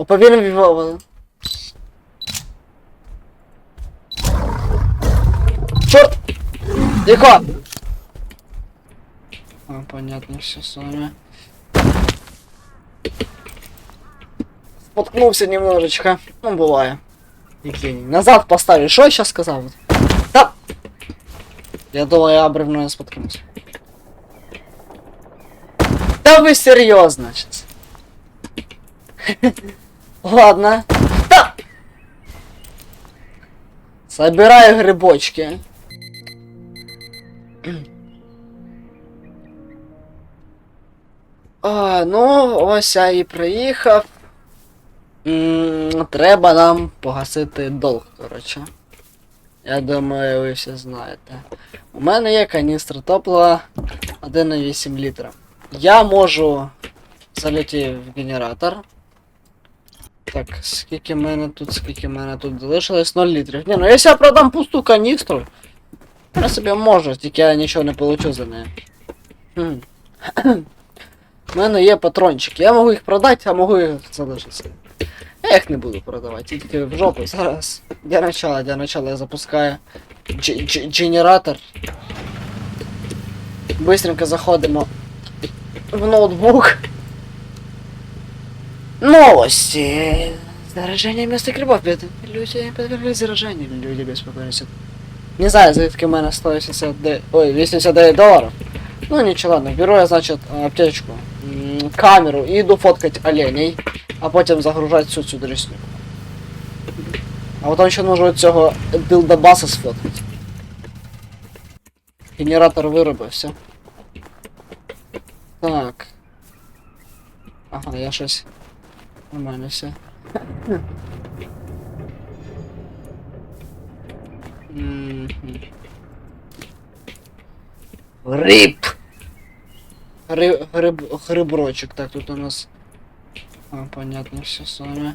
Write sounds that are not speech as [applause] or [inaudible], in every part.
Оповільно відмовили. Чорт! Тихо! А, понятно, все с вами. Споткнувся немножечко. Ну, буває. Евгений. Назад поставлю. Що я сейчас сказав? Да! Я думаю, я бревно не споткнусь. Да вы серьезно, сейчас. Ладно. Да! Собираю грибочки. [clears throat] А, ну, ось я і приїхав. М, Треба нам погасити долг, коротше. Я думаю, ви всі знаєте. У мене є каністра топлива 1,8 літра. Я можу заліти в генератор. Так, скільки в мене тут, скільки в мене тут залишилось 0 літрів. Ні, ну якщо я продам пусту каністру, я собі можу, тільки я нічого не получу за неї. У мене є патрончики. Я можу їх продати, а можу їх залишити. Я їх не буду продавати, тільки в жопу зараз. Для начала, для начала я запускаю генератор. Быстренько заходимо в ноутбук. Новости. Заражение места грибов. Бед- Люди подверглись заражению. Люди беспокоились. Не знаю, звідки в мене 189... Ой, 89 долларов. Ну ничего, ладно. Беру я, значит, аптечку, м, камеру и иду фоткать оленей, а потім загружать всю цю дрісню. А потім ще нужно цього билдабаса сфоткати. Генератор виробився. Так. Ага, я щось. Нормально все. Мгм. Гриб! Гриб, гриб, гриброчек. Так, тут у нас... А, понятно, все с вами.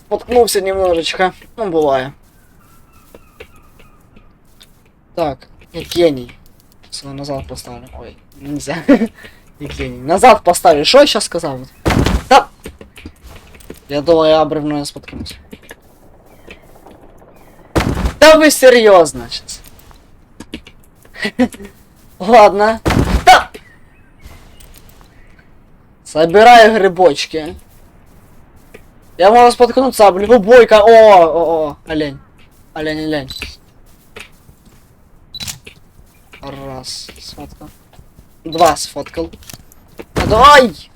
Споткнувся немножечко. Ну, буває. Так, я гений. Все, назад поставлю. Ой, нельзя. [laughs] Я гений. Назад поставлю. Что я сейчас сказал? Да! Я думал, я бревно не споткнусь. Да вы серьезно сейчас. [laughs] Ладно. Да! Собираю грибочки. Я могу споткнуться об любой ка... О, о, о, олень. Олень, олень. Раз, сфоткал. Два сфоткал. Давай!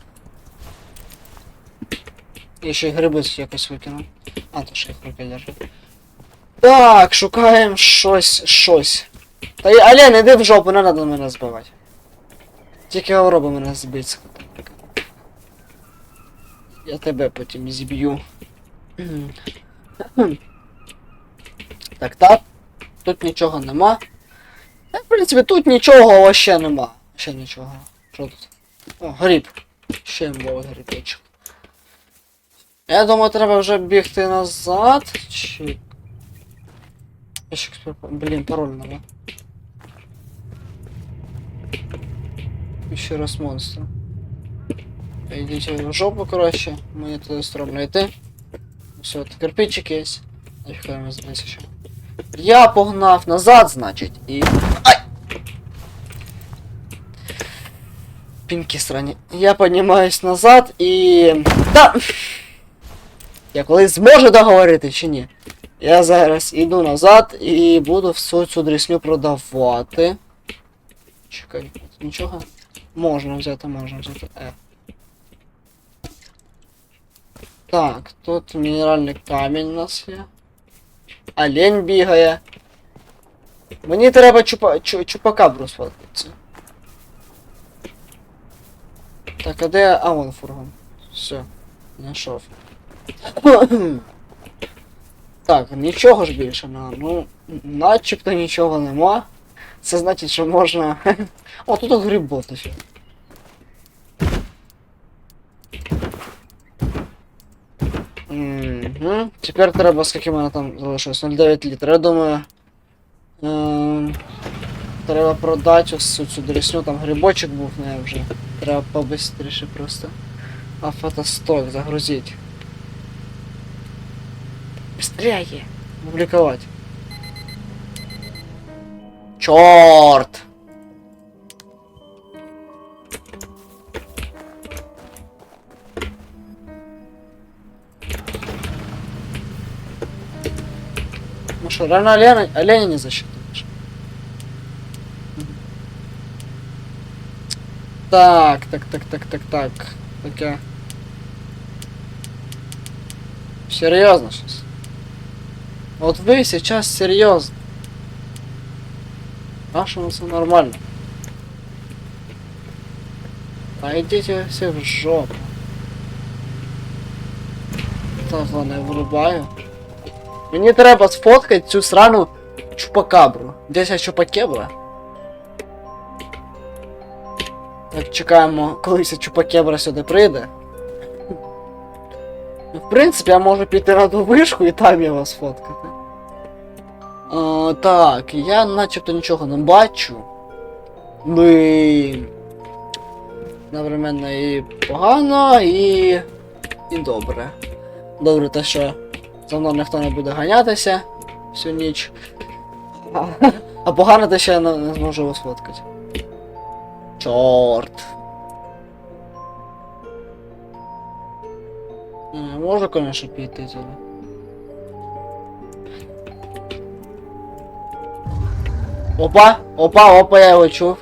Я ще й гриби якось викинув. А, то ще їх руки держать. Так, шукаємо щось, щось. Та й, Ален, іди в жопу, не треба мене збивати. Тільки робимо мене збити. Я тебе потім зіб'ю. так, так. Тут нічого нема. В принципі, тут нічого вообще нема. Ще нічого. Що тут? О, гриб. Ще був грибочок. Я думаю, треба вже бігти назад. Чи. Я ще Блін, пароль надо. Ще раз монстр. Йдіть в жопу, коротше. Мені туди стромно йти. Все, кирпичик є. Нафігаємо здесь ще. Я погнав назад, значить, і. Ай! Пінки срані. Я піднімаюсь назад і. Да! Я колись зможу договорити чи ні? Я зараз іду назад і буду всю цю дрісню продавати. Чекай, нічого. Можна взяти, можна взяти. Е. Так, тут мінеральний камінь у нас є. Олень бігає. Мені треба чупа, чу, чупакабру сфоткатися. Так, а де. А вон фургон. Все, знайшов. Так, нічого ж більше нема. Ну, начебто нічого нема. Це значить, що можна. [laughs] О, тут гриб був нафіг. Угу. Тепер треба, скільки мене там залишилось? 0,9 літра. Я думаю. Ем, треба продати ось цю, дрісню, там грибочок був не вже. Треба побистріше просто. А фотосток загрузить. Быстрее! Публиковать. Чорт! Ну что, рано оленя, оленя не засчитываешь. Так, так, так, так, так, так. Таке. Серьезно сейчас. Вот вы сейчас серьезно. Нашему все нормально. А идите все в жопу. Так, ладно, я вирубаю. Мені треба сфоткати цю срану чупакабру. Десь я чупакебра. Так, чекаємо, коли ця чупакебра сюди прийде. Ну, В принципі, я можу піти на ту вишку і там його сфоткати. А, так, я начебто нічого не бачу. Ну і... І погано, і. і добре. Добре те, що за мною ніхто не буде ганятися всю ніч. А, погано те, що я не, зможу його сфоткати. Чорт. М, Можу, конечно, піти туди. Опа! Опа, опа, я його чув.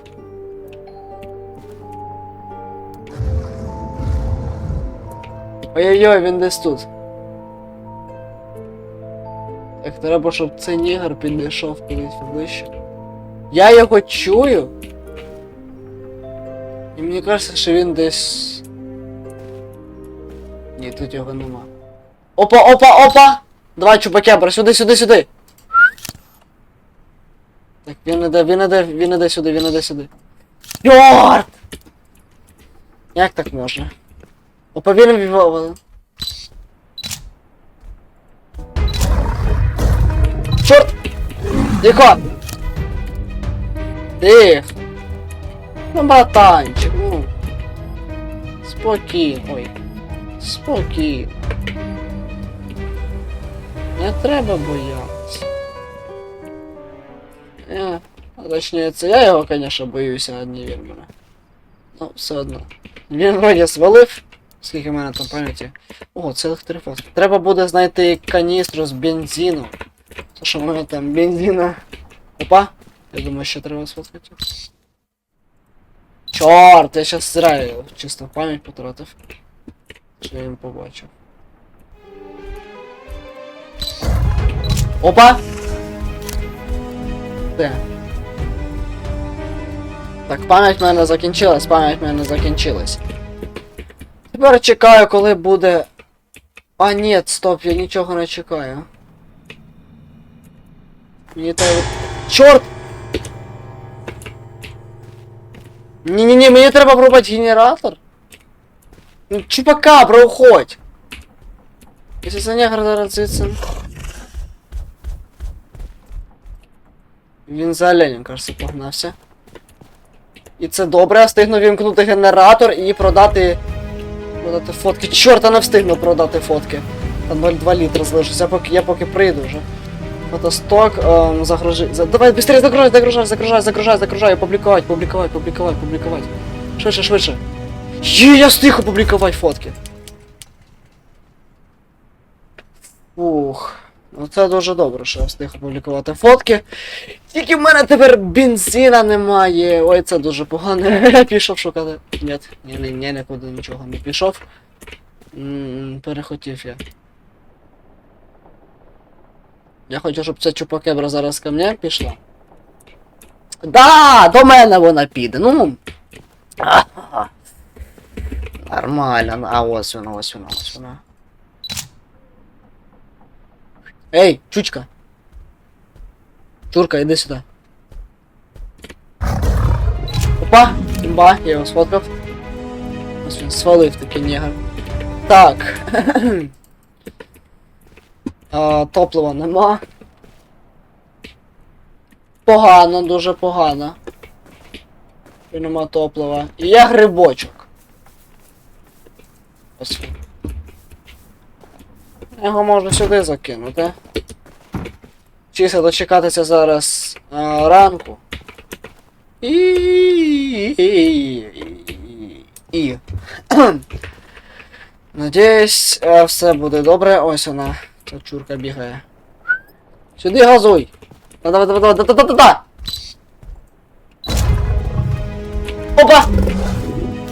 Ой-ой-ой, він десь тут. Так, треба, щоб цей нігер підійшов кудись ближче. Я його чую. І мені кажеться, що він десь. Ні, тут його нема. Опа, опа, опа! Давай, чупакебра, сюди, сюди, сюди! Так, він іде, він іде, він іде сюди, він іде сюди. Чорт! Як так можна? Опа, він вівав. Чорт! Тихо! Тихо! Ну, братанчик, Спокійно. Ой. Спокійно. Не треба боятися. Я, точніше, це я його, конечно, боюся, а не він. Ну, все одно. Він вроді свалив, скільки в мене там пам'яті. О, цілих три фотки. Треба буде знайти каністру з бензину. То що в мене там бензина. Опа! Я думаю, ще треба сфоткати. Чорт, я щас зря чисто пам'ять потратив. Що я їм побачив. Опа! Де? Так, пам'ять в мене закінчилась, пам'ять в мене закінчилась. Тепер чекаю, коли буде. А ні, стоп, я нічого не чекаю. Мені треба. Чорт! Ні-ні-ні, мені треба пробувати генератор. Ну, чупакабра, уходь! Якщо це негр. Він за оленем, кажется, погнався. І це добре, я встигну вімкнути генератор і продати. Продати фотки. Чорта не встигну продати фотки. Там 0,2 літра залишиться, я поки, я поки прийду вже. Фотосток, ем, загружи. За... Давай, быстрее загружай, загружай, загружай, загружай, загружай, публікувати, публікувати, публікувати, публікувати. Швидше, швидше. Є, я встиг опублікувати фотки. Ух. Ну це дуже добре, що я встиг опублікувати фотки. Тільки в мене тепер бензина немає. Ой, це дуже погано. [laughs] Я пішов шукати. Ні, ні, ні, ні, нікуди нічого не пішов. М, Перехотів я. Я хочу, щоб ця чупакебра зараз ко мне пішла. Да, до мене вона піде. Ну. Нормально. А ось вона, ось вона, ось вона. Ей, чучка. Чурка, іди сюди. Опа, імба, я його сфоткав. Ось він свалив такий негр. Так. [clears throat] а, топлива нема. Погано, дуже погано. що нема топлива. І є грибочок. Ось Його можна сюди закинути. Чисто дочекатися зараз а, ранку. І. І. [clears throat] Надіюсь, е, все буде добре. Ось вона. Ця чурка бігає. Сюди газуй! Давай, давай, давай, та та та та Опа!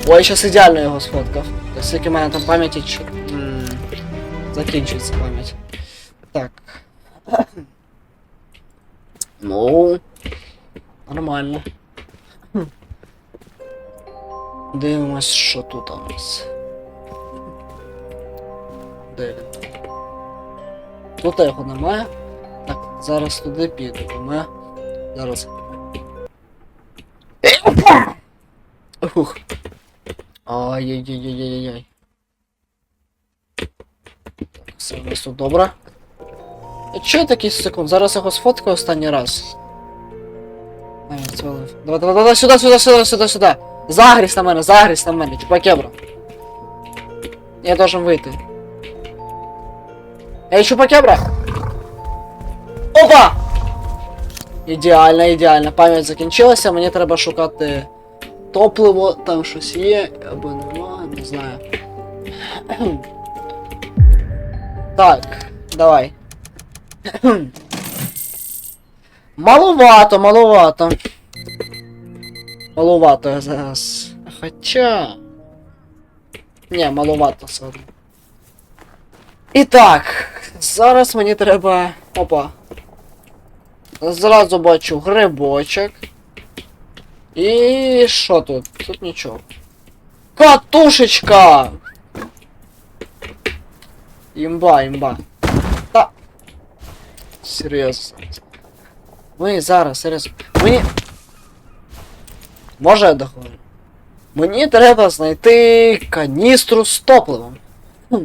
Ой, щас ідеально його сфоткав. Скільки в мене там пам'яті чи... Закінчується пам'ять. Так. Ну. Нормально. Дивимось, що тут у нас. Де? Тут його немає. Так, зараз туди підемо. Ми зараз. Ух. Ай-яй-яй-яй-яй-яй. Так, все у нас тут добре. А Чого такий секунд? Зараз його сфоткаю останній раз. Ай. Давай, давай, давай, сюди, сюди, сюди, сюди, сюди. Загрізь на мене, загрізь на мене, чупакебра. Я должен вийти. Ей, чупакебра! Опа! Ідеально, ідеально. Пам'ять закінчилася, мені треба шукати топливо, там щось є, або нема, не знаю. [clears throat] Так, давай. [clears throat] Маловато, маловато. Маловато я зараз. Хоча. Ні, маловато все одно. І так, зараз мені треба. Опа. Зразу бачу грибочок. І що тут? Тут нічого. Катушечка! Імба, імба. Та. Серйозно. Ми зараз, серйозно. Мені. Може я договорю? Мені треба знайти каністру з топливом. Хм.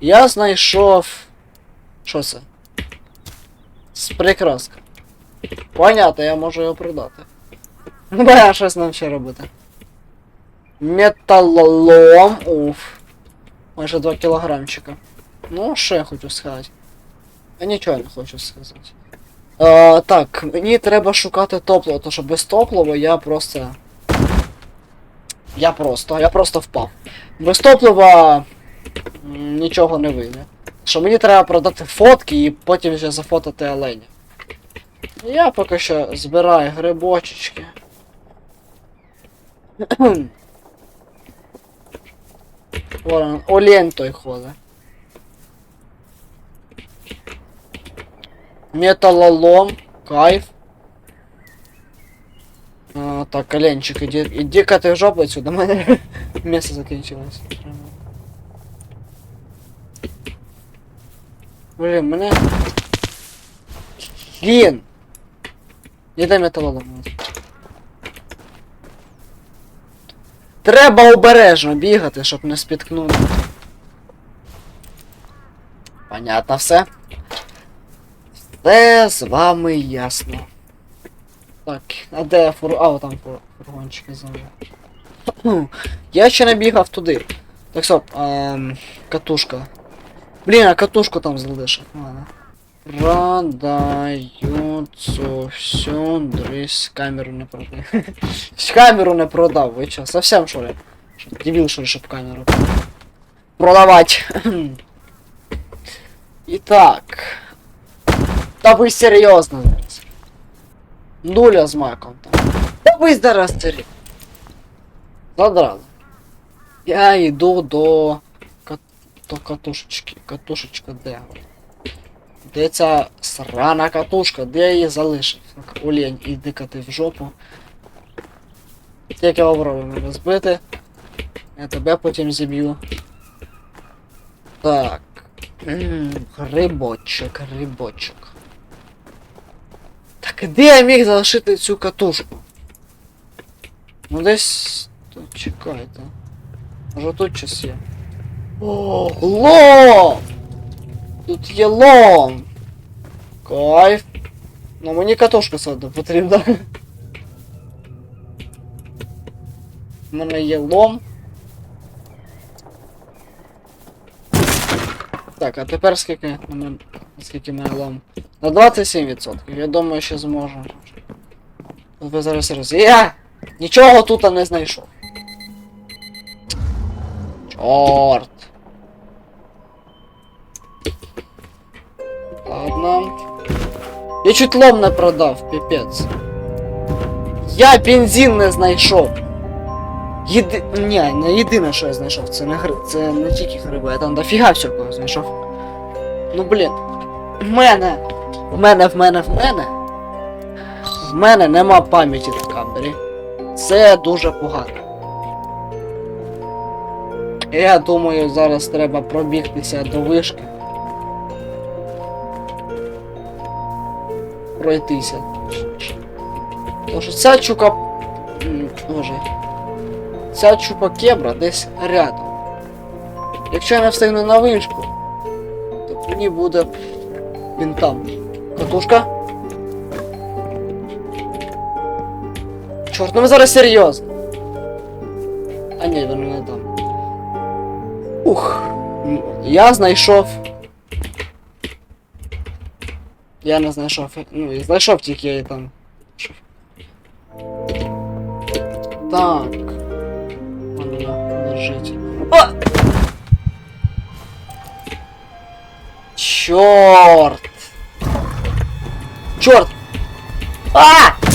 Я знайшов. Що це? З прикраска. Понятно, я можу його продати. Ну да, щось нам ще робити. Металолом. Уф. Майже 2 кілограмчика. Ну, що я хочу сказати? А нічого не хочу сказати. Е, так, мені треба шукати топливо, тому що без топлива я просто. Я просто, я просто впав. Без топлива нічого не вийде. Що мені треба продати фотки і потім вже зафотати оленя. Я поки що збираю грибочечки. Ворон, олень той ходить. Металлолом, кайф. А, так, оленчик, иди, иди-ка ты в жопу отсюда, мене [laughs] місце закінчилось. Блин, мене... Блін! Не дай металолом. Треба обережно бігати, щоб не спіткнути. Понятно все. Все з вами ясно. Так, а де фур... А, о, там фургончики земля. Я ще не бігав туди. Так стоп, ем, катушка. Блін, а катушку там залишив. Ладно. Продаются все, дрись, камеру не продав. [laughs] камеру не продав, ви чо, совсем що ли? Що, Дебіл, що ли, щоб камеру продавать. [laughs] Итак. Та ви серйозно зараз. Нуля з маком там. Та ви зараз серйозно. Задрали. Я йду до... до катушечки. Катушечка де? Де ця срана катушка? Де я її залишив? Так, Олень, іди-ка ти в жопу. Тільки попробуй мене збити. Я тебе потім зіб'ю. Так. М, Грибочок, грибочок. Так де я міг залишити цю катушку? Ну десь. Тут чекайте. Може тут щось є. О, лом! Тут є лом! Кайф. Ну мені катушка все потрібна. в мене є лом. Так, а тепер скільки мене. Скільки мене лом? На 27%. Я думаю, що зможу. Ви зараз роз... Я! Нічого тут не знайшов. Чорт. Ладно. Я чуть лом не продав, піпець. Я бензин не знайшов. Єди... Ні, не єдине, що я знайшов, це не гри... це не тільки гриби, я там дофіга всякого знайшов. Ну блін. В мене. В мене, в мене, в мене. В мене нема пам'яті в камері. Це дуже погано. Я думаю, зараз треба пробігтися до вишки. Пройтися. Що ця чука. Боже. Ця чупакебра десь рядом. Якщо я не встигну на вишку, то мені буде він там. Катушка? Чорт, ну ви зараз серйозно. А ні, воно не там. Ух. Я знайшов. Я не знайшов. Ну, я знайшов тільки я там. Так. Вона лежить. О! Чорт! Чорт! А!